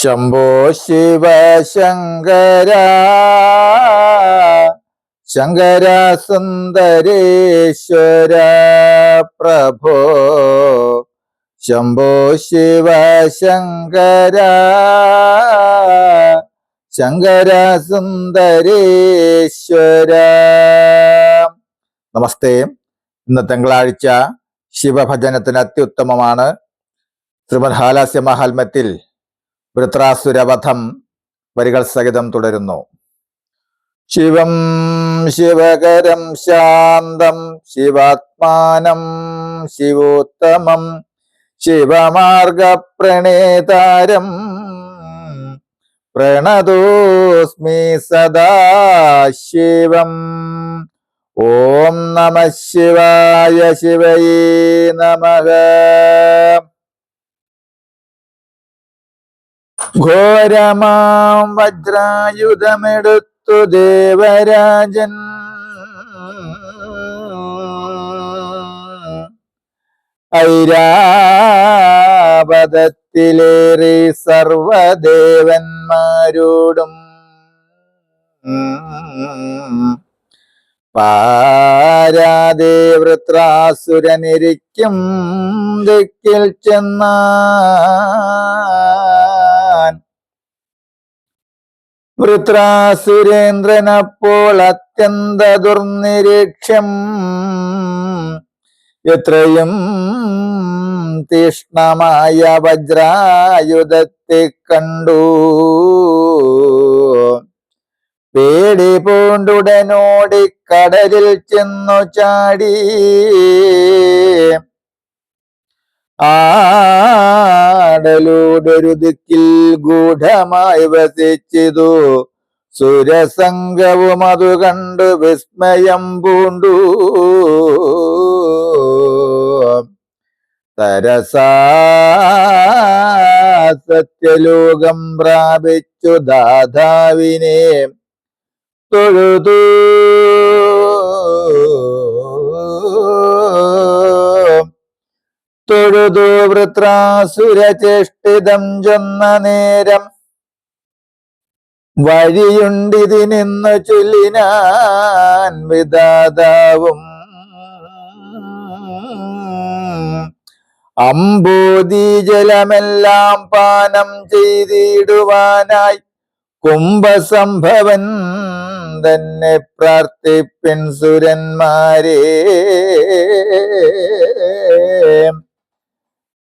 ശംഭോ ശിവ ശങ്കര ശങ്കര സുന്ദരേശ്വര പ്രഭോ. ശംഭോ ശിവ ശങ്കര ശങ്കര സുന്ദരേശ്വര. നമസ്തേ. ഇന്ന് തിങ്കളാഴ്ച ശിവഭജനത്തിന് അത്യുത്തമമാണ്. ശ്രീമദ് ഹാലാസ്യ മഹാത്മ്യത്തിൽ വൃത്രാസുരവധം വരികൾ സഹിതം തുടരുന്നു. ശിവം ശിവകരം ശാന്തം ശിവാത്മാനം ശിവോത്തമം ശിവമാർഗപ്രണേതാരം പ്രണതോസ്മി സദാ ശിവം. ഓം നമ ശിവായ ശിവയേ നമഃ. ഘോരമാം വജ്രായുധമെടുത്തു ദേവരാജൻ. ഐരാപദത്തിലേറി സർവദേവന്മാരോടും പാരാതെ വൃത്രാസുരനിരിക്കും ദിക്കിൽ ചെന്നാൻ വൃത്രാസുരേന്ദ്രനപ്പോൾ അത്യന്ത ദുർനിരീക്ഷ്യം. എത്രയും തീഷ്ണമായ വജ്രായുധത്തെ കണ്ടു. പേടി പൂണ്ടുടനോടി കടലിൽ ചെന്നു ചാടി. ആടലൂടൊരു ദിക്കിൽ ഗൂഢമായി വസിച്ചിതു. സുരസംഗവും അതു കണ്ട് വിസ്മയം പൂണ്ടു. തരസാ സത്യലോകം പ്രാപിച്ചു ദാതാവിനെ. തൊഴുതു. തൊഴുതു വൃത്രാസുരചേഷ്ടിതം ചൊന്ന നേരം. വഴിയുണ്ടിതിനിന്നു ചൊല്ലിനാൻ വിദാതാവും. അമ്പൂതി ജലമെല്ലാം പാനം ചെയ്തിടുവാനായി കുംഭസംഭവൻ തന്നെ പ്രാർത്ഥിപ്പിൻ സുരന്മാരെ.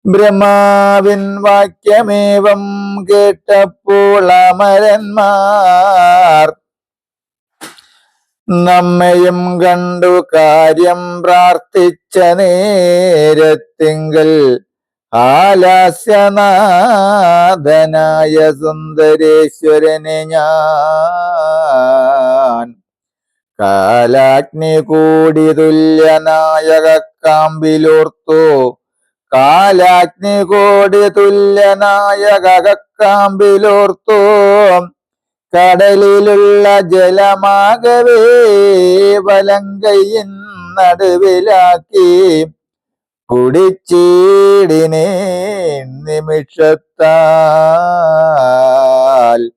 ബ്രഹ്മാവിൻ വാക്യമേവം കേട്ടപ്പോൾ അമരന്മാർ നമ്മയും കണ്ടു കാര്യം പ്രാർത്ഥിച്ച നേരത്തിങ്കൽ ആലാസ്യനാഥനായ സുന്ദരേശ്വരനെ ഞാൻ. കാലാഗ്നി കൂടി തുല്യനായക കാമ്പിലോർത്തു കാലാഗ്നി കോടി തുല്യനായക കാമ്പിലോർത്തു കടലിലുള്ള ജലമാകവേ വലങ്കയിൻ നടുവിലാക്കി. കുടിച്ചീടിനെ നിമിഷത്താൽ.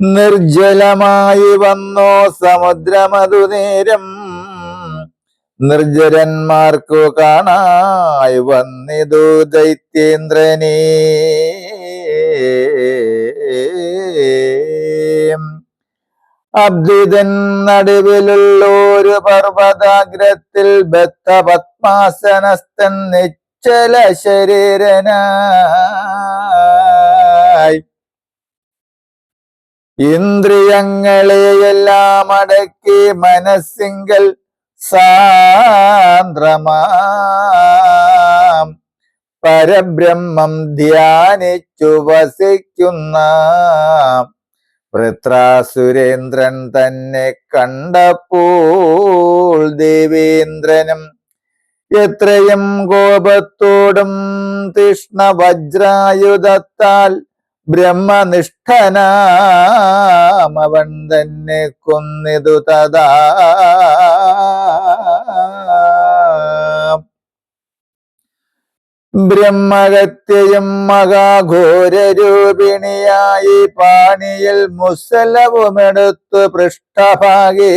നിർജലമായി വന്നോ സമുദ്രമതു നേരം നിർജരന്മാർക്കു കാണായി വന്നിതു ദൈത്യേന്ദ്രനേ അബ്ദിതൻ നടുവിലുള്ളൊരു പർവതാഗ്രത്തിൽ ബത്ത പത്മാസനസ്ഥൻ നിശ്ചല ശരീരനായി. ഇന്ദ്രിയങ്ങളെയെല്ലാം അടക്കി മനസ്സിങ്കൽ സാന്ദ്രമാം. പരബ്രഹ്മം ധ്യാനിച്ചു വസിക്കുന്ന വൃത്രാസുരേന്ദ്രൻ തന്നെ കണ്ടപ്പോൾ ദേവേന്ദ്രനും എത്രയും കോപത്തോടും തീഷ്ണ വജ്രായുധത്താൽ ബ്രഹ്മനിഷ്ഠനാമവൻ തന്നെ കൊന്നിതു തഥാ. ബ്രഹ്മഹത്യയും മഹാഘോരൂപിണിയായി പാണിയിൽ മുസലവുമെടുത്തു പൃഷ്ഠഭാഗി.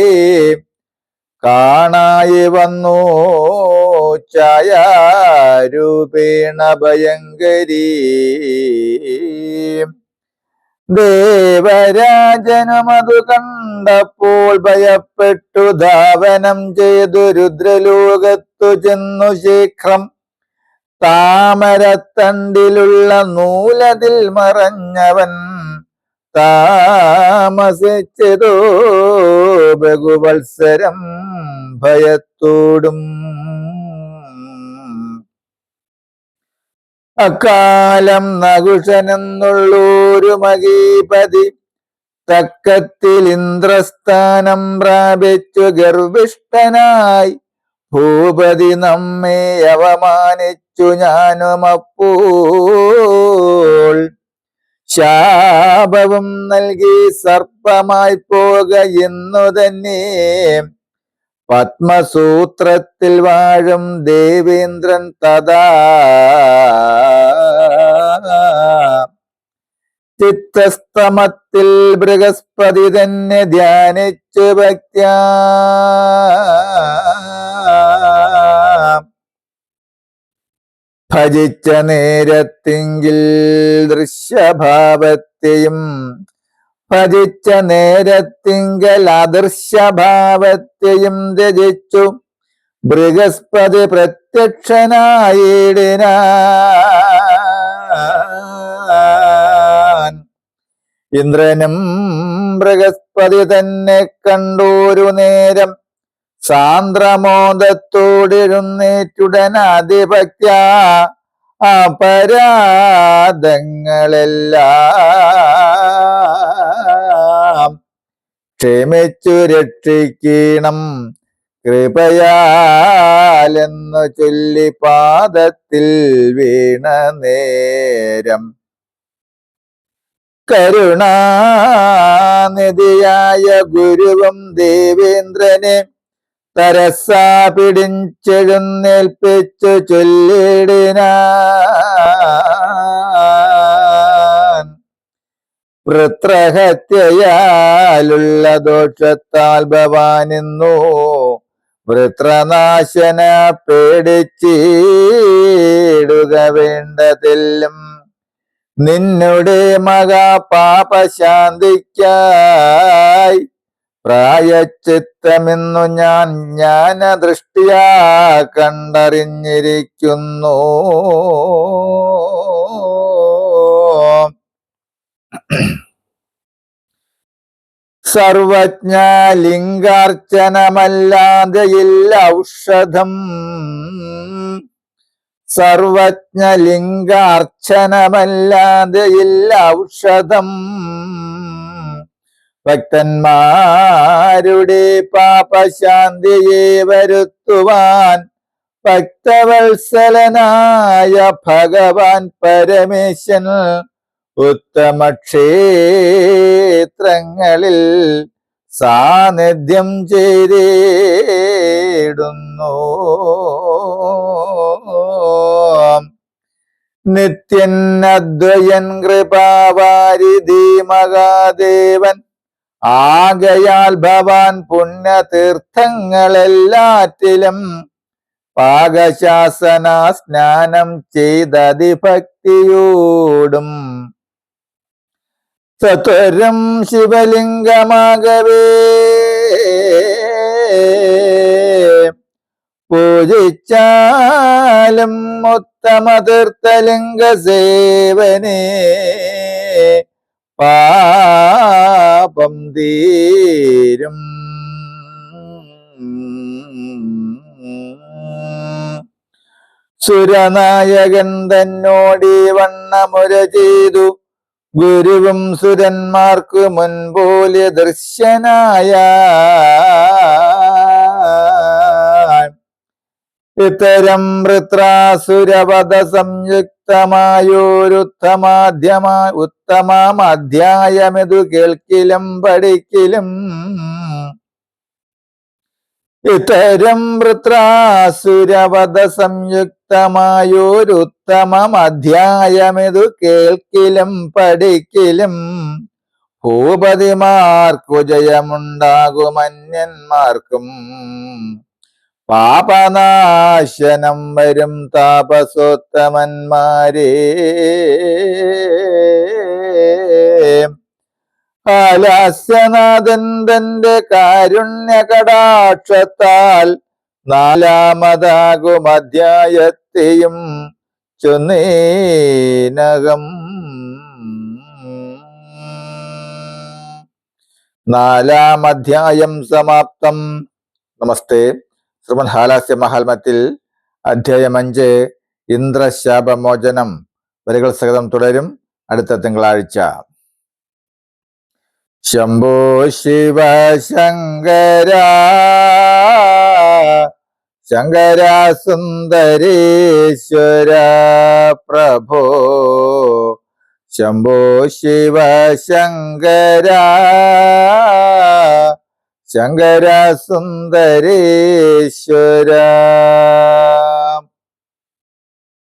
കാണായി വന്നു ഛായാരൂപേണ ഭയങ്കരീ. ദേവരാജനുമതു കണ്ടപ്പോൾ ഭയപ്പെട്ടു. ധാവനം ചെയ്തു രുദ്രലോകത്തു ചെന്നു ശീഘ്രം താമരത്തണ്ടിലുള്ള നൂലതിൽ മറഞ്ഞവൻ താമസിച്ചതോ? ബഹുവത്സരം ഭയത്തോടും അക്കാലം നകുഷനെന്നുള്ളൂരു മഹീപതി തക്കത്തിൽ ഇന്ദ്രസ്ഥാനം പ്രാപിച്ചു ഗർഭിഷ്ടനായി ഭൂപതി നമ്മെ അവമാനിച്ചു ഞാനുമപ്പോൾ ശാപവും നൽകി സർപ്പമായി പോക എന്നു തന്നെ പത്മസൂത്രത്തിൽ വാഴും ദേവേന്ദ്രൻ തഥാ ചിത്തസ്തമത്തിൽ ബൃഹസ്പതി തന്നെ ധ്യാനിച്ചു ഭക്ത്യാ. ഭജിച്ച നേരത്തെങ്കിൽ ദൃശ്യഭാവത്തെയും ഭജിച്ച നേരത്തിങ്കൽ അദൃശ്യഭാവത്തെയും രചിച്ചു. ബൃഹസ്പതി പ്രത്യക്ഷനായിടിന ഇന്ദ്രനും ബൃഹസ്പതി തന്നെ കണ്ടൂരു നേരം സാന്ദ്രമോദത്തോടിരുന്നേറ്റുടൻ ആധിപത്യ അപരാധങ്ങളെല്ലാം ക്ഷമിച്ചു രക്ഷിക്കണം കൃപയാലെന്നു ചൊല്ലി പാദത്തിൽ വീണ നേരം. കരുണാനിധിയായ ഗുരുവും ദേവേന്ദ്രനെ തരസാ പിടിച്ചെഴുന്നേൽപ്പിച്ചു ചൊല്ലിടിനാൻ വൃത്രഹത്യയാലുള്ള ദോഷത്താൽ ഭവാനിന്നു വൃത്രനാശന പേടിച്ചിടുക വേണ്ടതില്ലും നിന്നുടെ മഹാപാപശാന്തിക്കായി പ്രായച്ചിത്തമെന്നു ഞാൻ ജ്ഞാനദൃഷ്ടിയാ കണ്ടറിഞ്ഞിരിക്കുന്നു. സർവജ്ഞ ലിംഗാർച്ചനമല്ലാതെ ഔഷധം. സർവജ്ഞ ലിംഗാർച്ചനമല്ലാതെ ഔഷധം. ഭക്തന്മാരുടെ പാപശാന്തിയെ വരുത്തുവാൻ ഭക്തവത്സലനായ ഭഗവാൻ പരമേശൻ ഉത്തമ ക്ഷേത്രങ്ങളിൽ സാന്നിധ്യം ചെയ്തേടുന്നു. നിത്യൻ അദ്വയൻ കൃപാവാരിധി മഹാദേവൻ ആകയാൽ ഭവാൻ പുണ്യതീർത്ഥങ്ങളെല്ലാറ്റിലും പാകശാസന സ്നാനം ചെയ്തതിഭക്തിയോടും സത്വരം ശിവലിംഗമാകവേ. പൂജിച്ചാലും ഉത്തമ പാപം തീരും. സുരനായകൻ തന്നോടി വണ്ണമുര ചെയ്തു. ഗുരുവും സുരന്മാർക്ക് മുൻപോലെ ദൃശ്യനായ ഇത്തരം വൃത്രാസുരവധ സംയുക്തമായോരുത്തമാധ്യമാ ഉത്തമാം അധ്യായമിതു കേൾക്കിലും പഠിക്കിലും ഇത്തരം വൃത്രാസുരവധ സംയുക്തമായൊരുത്തമം അധ്യായമിതു കേൾക്കിലും പഠിക്കിലും. ഭൂപതിമാർക്കു ജയമുണ്ടാകുമന്യന്മാർക്കും പാപനാശനം വരും താപസോത്തമന്മാരേ. ആലാസ്യനാഥൻ തന്റെ കാരുണ്യ കടാക്ഷത്താൽ നാലാമതാകും അധ്യായത്തെയും ചൊന്നേനകം. നാലാം അധ്യായം സമാപ്തം. നമസ്തേ. ശ്രീമൻ ഹാലാസ്യ മഹാത്മത്തിൽ അധ്യായം അഞ്ച് ഇന്ദ്രശാപമോചനം. വരികൾ സഹിതം തുടരും. അടുത്ത തിങ്കളാഴ്ച. ശംഭോ ശിവ ശങ്കര ശങ്കര സുന്ദരീശ്വര പ്രഭോ. ശംഭോ ശിവ ശങ്കര ശങ്കര സുന്ദരേശ്വര.